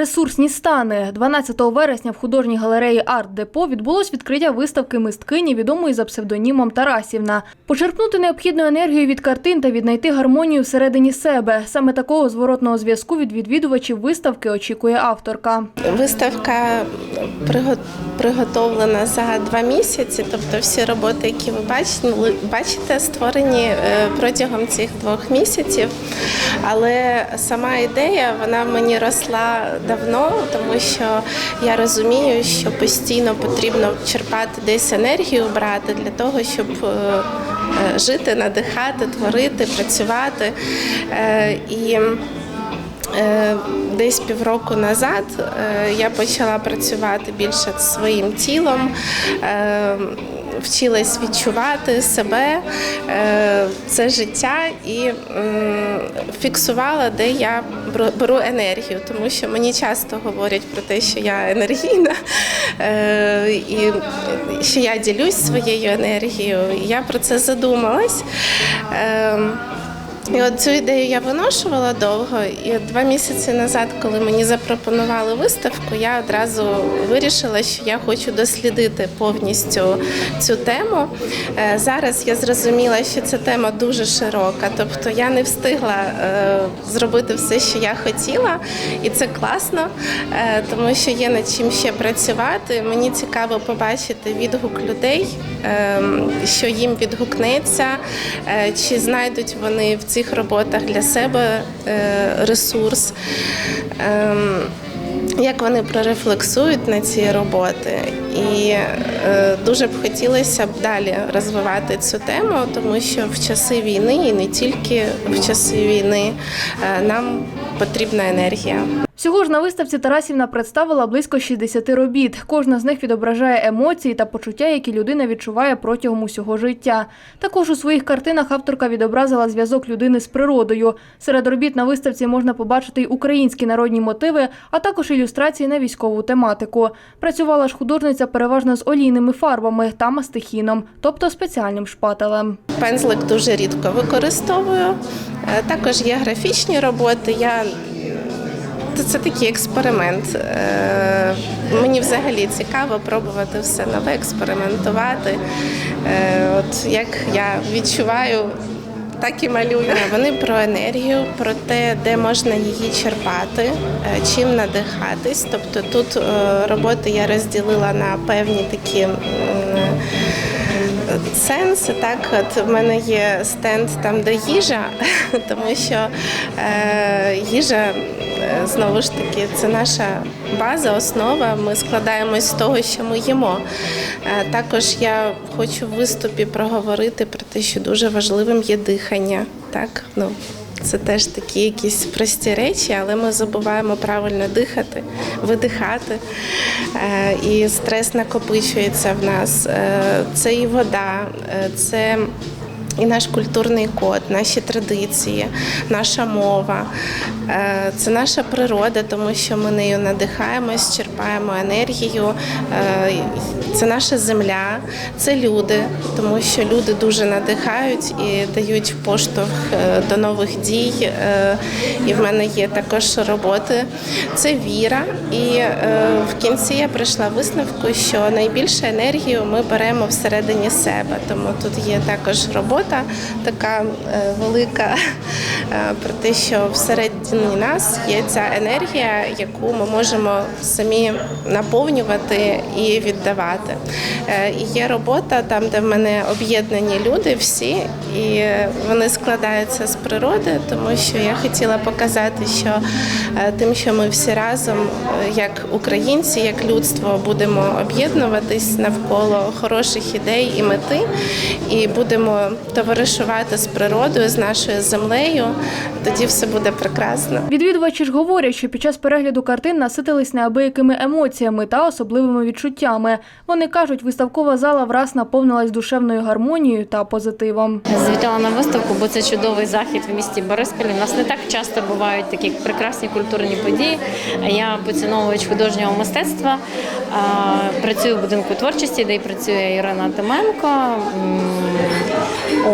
Ресурсні стани 12 вересня в художній галереї Арт Депо відбулось відкриття виставки мисткині, відомої за псевдонімом Тарасівна. Почерпнути необхідну енергію від картин та віднайти гармонію всередині себе. Саме такого зворотного зв'язку від відвідувачів виставки очікує авторка. Виставка приго- приготовлена за два місяці, тобто всі роботи, які ви бачите, створені е, протягом цих двох місяців. Але сама ідея вона мені росла давно, тому що я розумію, що постійно потрібно черпати десь енергію брати для того, щоб е, е, жити, надихати, творити, працювати. Е, І Десь півроку назад я почала працювати більше своїм тілом, вчилась відчувати себе, е, це життя і фіксувала, де я беру- енергію, тому що мені часто говорять про те, що я енергійна е, і що я ділюсь своєю енергією. Я про це задумалась. Ем, і от цю ідею я виношувала довго, і два місяці назад, коли мені запропонували виставку, я одразу вирішила, що я хочу дослідити повністю цю тему. Е, Зараз я зрозуміла, що ця тема дуже широка, тобто я не встигла е, зробити все, що я хотіла, і це класно, е, тому що є над чим ще працювати. Мені цікаво побачити відгук людей, е, що їм відгукнеться, чи знайдуть вони в цих роботах для себе е, ресурс. Ем, Як вони прорефлексують на ці роботи, і е, дуже б хотілося б далі розвивати цю тему, тому що в часи війни і не тільки в часи війни е, нам потрібна енергія. Всього ж на виставці Тарасівна представила близько 60 робіт. Кожна з них відображає емоції та почуття, які людина відчуває протягом усього життя. Також у своїх картинах авторка відобразила зв'язок людини з природою. Серед робіт на виставці можна побачити й українські народні мотиви, а також ілюстрації на військову тематику. Працювала ж художниця переважно з олійними фарбами та мастихіном, тобто спеціальним шпателем. Пензлик дуже рідко використовую. Е, Також є графічні роботи. Я це- такий експеримент. Е, Мені взагалі цікаво пробувати все нове, експериментувати. Е, От як я відчуваю. Так і малюю. Вони про енергію, про те, де можна її черпати, чим надихатись. Тобто тут роботи я розділила на певні такі м, сенси. Так, от в мене є стенд там, де їжа, тому що е, їжа е, знову ж таки це наша база, основа. Ми складаємось з того, що ми їмо. Е, також я хочу в виступі проговорити про те, що дуже важливим є дихання. Так, ну. Це теж такі якісь прості речі, але ми забуваємо правильно дихати, видихати. Е, І стрес накопичується в нас. Е, Це і вода, е, це і наш культурний код, наші традиції, наша мова. Е, Це наша природа, тому що ми нею надихаємось, черпаємо енергію. Е, Це наша земля, це люди, тому що люди дуже надихають і дають поштовх е, до нових дій. І в мене є також роботи. Це віра. І в кінці я прийшла висновку, що найбільше енергію ми беремо всередині себе. Тому тут є також робота така е, велика е, про те, що всередині нас є ця енергія, яку ми можемо самі наповнювати і віддавати. Е, І є робота там, де в мене об'єднані люди всі, і вони складаються з природи, тому що я хотіла показати, що тим, що ми всі разом, як українці, як людство, будемо об'єднуватись навколо хороших ідей і мети, і будемо товаришувати з природою, з нашою землею, тоді все буде прекрасно. Відвідувачі ж говорять, що під час перегляду картин наситились неабиякими емоціями та особливими відчуттями. Вони кажуть, виставкова зала враз наповнилась душевною гармонією та позитивом. Завітала на виставку, бо це чудовий захід в місті Борисполі. У нас не так часто бувають такі прекрасні культурні події. Я поціновувач художнього мистецтва, працюю в будинку творчості, де й працює Ірина Томенко.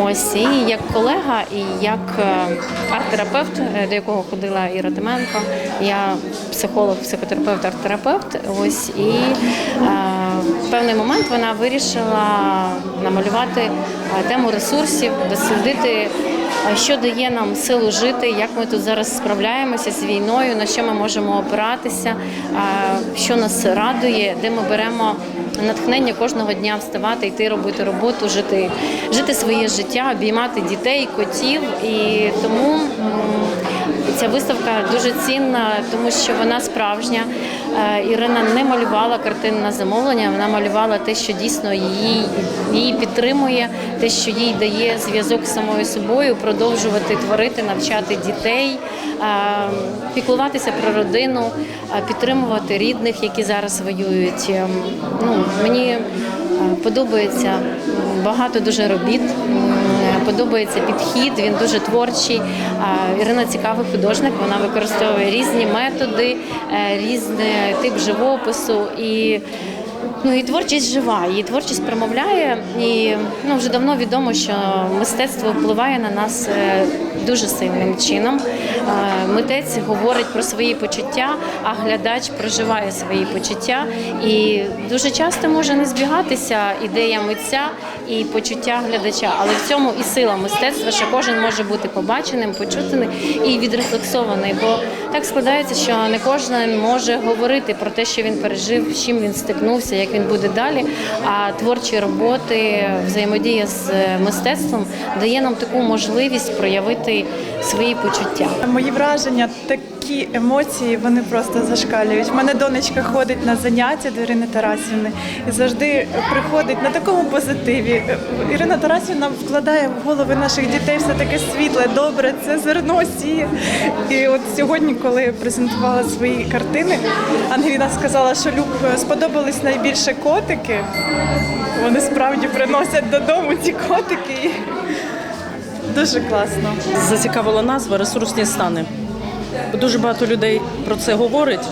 Ось і як колега, і як е, арт-терапевт, е, до якого ходила Іра Тименко. Я психолог, психотерапевт, арт-терапевт. Ось і е, в певний момент вона вирішила намалювати тему ресурсів, дослідити. Що дає нам силу жити, як ми тут зараз справляємося з війною, на що ми можемо опиратися, що нас радує, де ми беремо натхнення кожного дня вставати, йти робити роботу, жити, жити своє життя, обіймати дітей, котів. І тому ця виставка дуже цінна, тому що вона справжня. Е, Ірина не малювала картини на замовлення, вона малювала те, що дійсно її, її підтримує, те, що їй дає зв'язок з самою собою, продовжувати творити, навчати дітей, е, піклуватися про родину, е, підтримувати рідних, які зараз воюють. Ну, мені подобається багато дуже робіт. Подобається підхід, він дуже творчий. Ірина цікавий художник. Вона використовує різні методи, е, різний тип живопису і. Ну і творчість жива, її творчість промовляє, і ну вже давно відомо, що мистецтво впливає на нас е, дуже сильним чином. Е, Митець говорить про свої почуття, а глядач проживає свої почуття. І дуже часто може не збігатися ідея митця і почуття глядача. Але в цьому і сила мистецтва, що кожен може бути побаченим, почутий і відрефлексований. Бо так складається, що не кожен може говорити про те, що він пережив, з чим він стикнувся, як він буде далі. А творчі роботи, взаємодія з мистецтвом дає нам таку можливість проявити свої почуття. Мої враження, такі емоції, вони просто зашкалюють. У мене донечка ходить на заняття до Ірини Тарасівни і завжди приходить на такому позитиві. Ірина Тарасівна вкладає в голови наших дітей все таке світле, добре, це зерно сіє. І от сьогодні, коли презентувала свої картини, Ангеліна сказала, що Люб сподобались найбільше котики. Вони справді приносять додому ці котики. Дуже класно. зацікавила назва ресурсні стани. Дуже багато людей про це говорить,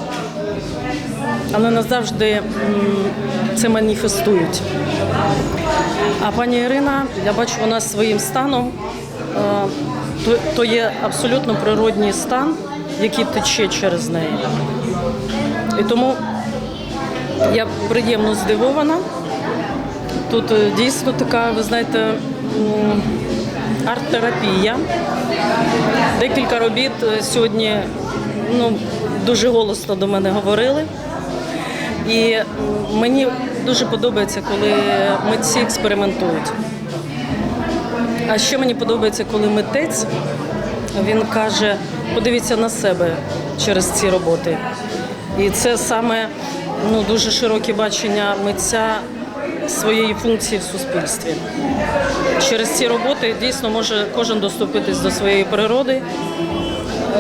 але не завжди м, це маніфестують. А пані Ірина, я бачу, вона своїм станом, е, то є абсолютно природній стан, який тече через неї. І тому я приємно здивована. Тут е, дійсно така, ви знаєте, арт-терапія. Декілька робіт е, сьогодні ну, дуже голосно до мене говорили. І мені дуже подобається, коли митці експериментують. А ще мені подобається, коли митець він каже, подивіться на себе через ці роботи. І це саме ну, дуже широке бачення митця своєї функції в суспільстві. Через ці роботи дійсно може кожен доступитись до своєї природи,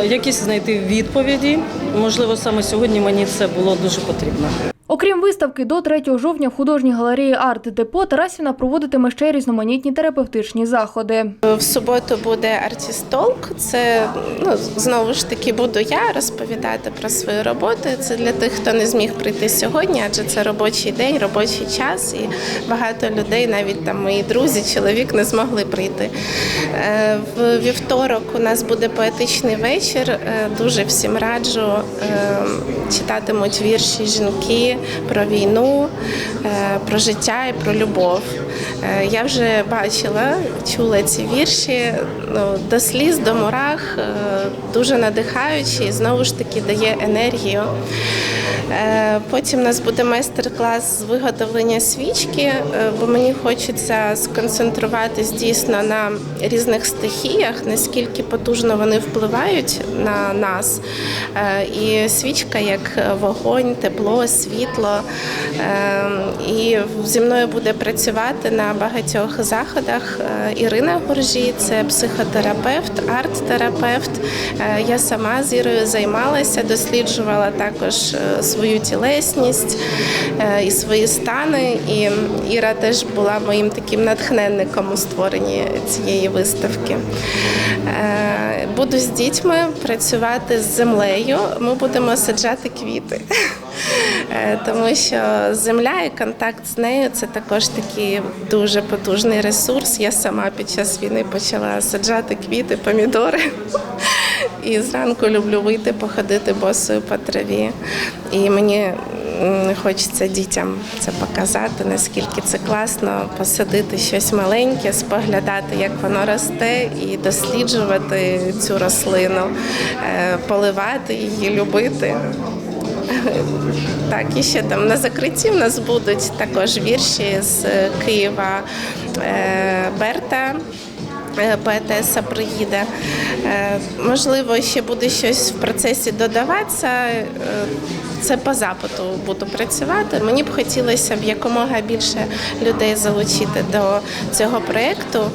е, якісь знайти відповіді. Можливо, саме сьогодні мені це було дуже потрібно. Окрім виставки, до 3 жовтня в художній галереї Арт Депо Тарасівна проводитиме ще різноманітні терапевтичні заходи. В суботу буде артістолк. Це ну знову ж таки буду я розповідати про свою роботу. Це для тих, хто не зміг прийти сьогодні, адже це робочий день, робочий час, і багато людей, навіть там мої друзі, чоловік, не змогли прийти. Е, В вівторок у нас буде поетичний вечір. Е, Дуже всім раджу Е, читатимуть вірші жінки про війну, е, про життя і про любов. Е, Я вже бачила, чула ці вірші ну, до сліз, до мурах, е, дуже надихаючі і знову ж таки дає енергію. Е, Потім у нас буде майстер-клас з виготовлення свічки, бо мені хочеться сконцентруватись дійсно на різних стихіях, наскільки потужно вони впливають на нас. І свічка як вогонь, тепло, світло. І зі мною буде працювати на багатьох заходах е, Ірина Гуржі, це психотерапевт, арт-терапевт. Е, Я сама з Ірою займалася, досліджувала також е, свою тілесність і свої стани. І Іра теж була моїм таким натхненником у створенні цієї виставки. Буду з дітьми працювати з землею. Ми будемо саджати квіти. Е, тому що земля і контакт з нею це також такий дуже потужний ресурс. Я сама під час війни почала саджати квіти, помідори. І зранку люблю вийти, походити босою по траві. І мені хочеться дітям це показати, наскільки це класно, посадити щось маленьке, споглядати, як воно росте, і досліджувати цю рослину, е, поливати її, любити. Так, і ще там на закритті в нас будуть також вірші з е, Києва е, Берта. е, Поетеса приїде. Можливо, ще буде щось в процесі додаватися. Це по запиту буду працювати. Мені б хотілося б якомога більше людей залучити до цього проєкту,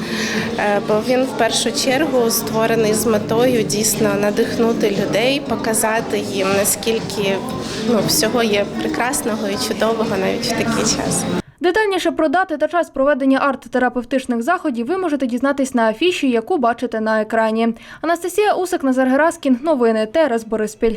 е, бо він в першу чергу створений з метою дійсно надихнути людей, показати їм наскільки ну, всього є прекрасного і чудового навіть в такий час. Детальніше про дати та час проведення арт-терапевтичних заходів ви можете дізнатись на афіші, яку бачите на екрані. Анастасія Усик, Назар Гераскін. Новини ТРС Бориспіль.